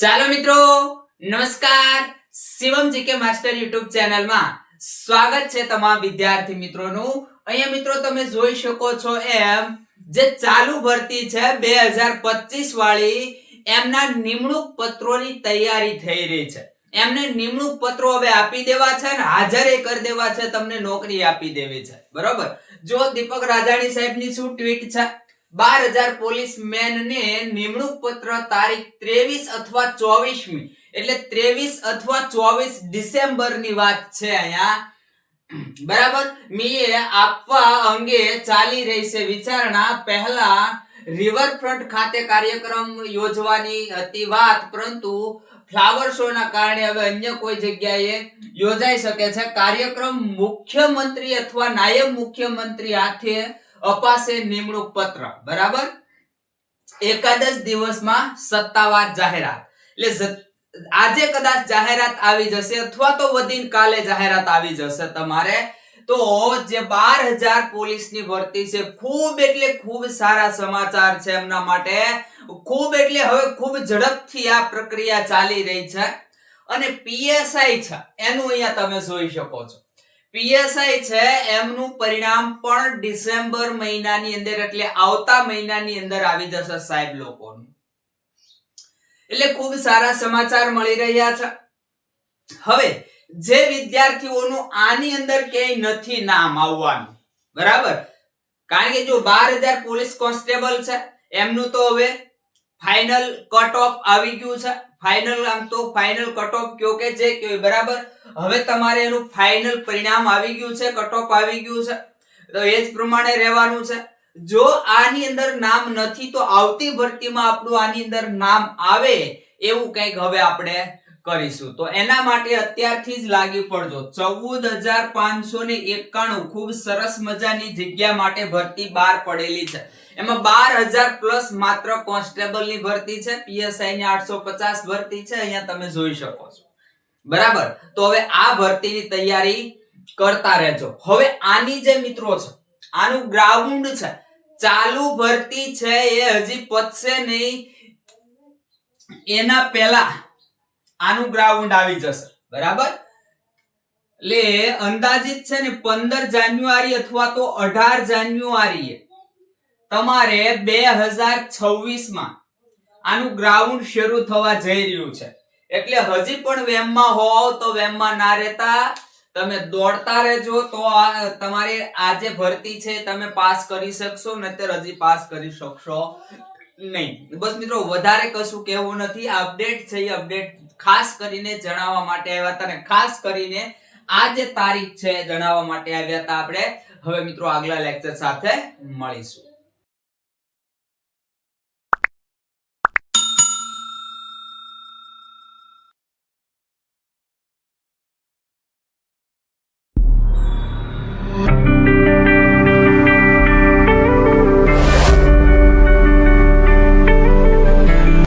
ચાલો મિત્રો, નમસ્કાર. શિવમ જીકે માસ્ટર યુટ્યુબ ચેનલમાં સ્વાગત છે તમામ વિદ્યાર્થી મિત્રોનું. અહીંયા મિત્રો તમે જોઈ શકો છો એમ, જે ચાલુ ભરતી છે બે હજાર પચીસ વાળી એમના નિમણૂક પત્રોની તૈયારી થઈ રહી છે. એમને નિમણૂક પત્રો હવે આપી દેવા છે ને હાજરે કરી દેવા છે, તમને નોકરી આપી દેવી છે. બરોબર? જો દીપક રાજાણી સાહેબની શું ટ્વીટ છે? બાર હજાર પોલીસ ને નિમણૂક પત્ર તારીખ ત્રેવીસ અથવા ચોવીસમી. એટલે ત્રેવીસ અથવા ચોવીસ ડિસેમ્બરની વાત છે અહીંયા. બરાબર? મીએ આપવા અંગે ચાલી રહી છે વિચારણા. પહેલા રિવરફ્રન્ટ ખાતે કાર્યક્રમ યોજવાની હતી વાત, પરંતુ ફ્લાવર શો ના કારણે હવે અન્ય કોઈ જગ્યાએ યોજાઈ શકે છે. કાર્યક્રમ મુખ્યમંત્રી અથવા નાયબ મુખ્યમંત્રી હાથે અપાશે નિમણૂક પત્ર, બરાબર? એકાદશ દિવસમાં સત્તાવાર જાહેરાત. એટલે આજે કદાચ જાહેરાત આવી જશે અથવા તો વધીને કાલે જાહેરાત આવી જશે તમારે. તો જે બાર હજાર પોલીસની ભરતી છે, ખૂબ એટલે ખૂબ સારા સમાચાર છે એમના માટે. ખૂબ એટલે હવે ખૂબ ઝડપથી આ પ્રક્રિયા ચાલી રહી છે. અને પીએસઆઈ છે, એનું અહીંયા તમે જોઈ શકો છો. પીએસઆઈ છે, એમનું પરિણામ પણ ડિસેમ્બર મહિનાની અંદર એટલે આવતા મહિનાની અંદર આવી જશે સાહેબ લોકોનું. એટલે ખૂબ સારા સમાચાર મળી રહ્યા છે. હવે, જે વિદ્યાર્થીઓનું આની અંદર ક્યાંય નથી નામ આવવાનું, બરાબર? કારણ કે જો બાર હજાર પોલીસ કોન્સ્ટેબલ છે, એમનું તો હવે ફાઇનલ કટ ઓફ આવી ગયું છે. ફાઇનલ આમ તો ફાઇનલ કટ ઓફ કયો કે જે કયો, બરાબર? હવે તમારે એનું ફાઇનલ પરિણામ આવી ગયું છે કટ ઓફ આવી ગયું છે. તો એ જ પ્રમાણે રહેવાનું છે. જો આની અંદર નામ નથી, તો આવતી ભરતીમાં આપણું આની અંદર નામ આવે, એવું કંઈક હવે આપણે કરીશું. તો એના માટે અત્યારથી જ લાગી પડજો. ચૌદ હજાર પાંચસો ને એકાણું ખૂબ સરસ મજાની જગ્યા માટે ભરતી બહાર પડેલી છે. એમાં બાર હજાર પ્લસ માત્ર કોન્સ્ટેબલની ભરતી છે પીએસઆઈ ની આઠસો પચાસ ભરતી છે, અહીંયા તમે જોઈ શકો છો. બરાબર? તો હવે આ ભરતીની તૈયારી કરતા રહેજો. હવે આની જે મિત્રો છે, આનું ગ્રાઉન્ડ છે, ચાલુ ભરતી છે એ હજી પતશે નહીં. એના પહેલા આનું ગ્રાઉન્ડ આવી જશે. બરાબર? એટલે અંદાજિત છે ને પંદર જાન્યુઆરી અથવા તો અઢાર જાન્યુઆરીએ તમારે બે હજાર છવ્વીસમાં આનું ગ્રાઉન્ડ શરૂ થવા જઈ રહ્યું છે. એટલે હજી પણ વેમમાં હોવ તો વેમમાં ના રહેતા. તમે દોડતા રહેજો તો તમારી તમારે આ જે ભરતી છે, તમે પાસ કરી શકશો, નહીતર હજી પાસ કરી શકશો. નહીં. બસ મિત્રો, વધારે કશું કહેવું નથી. અપડેટ છે અપડેટ ખાસ કરીને જણાવવા માટે આવ્યા હતા અને ખાસ કરીને આ જે તારીખ છે જણાવવા માટે આવ્યા હતા આપણે. હવે મિત્રો આગલા લેક્ચર સાથે મળીશું.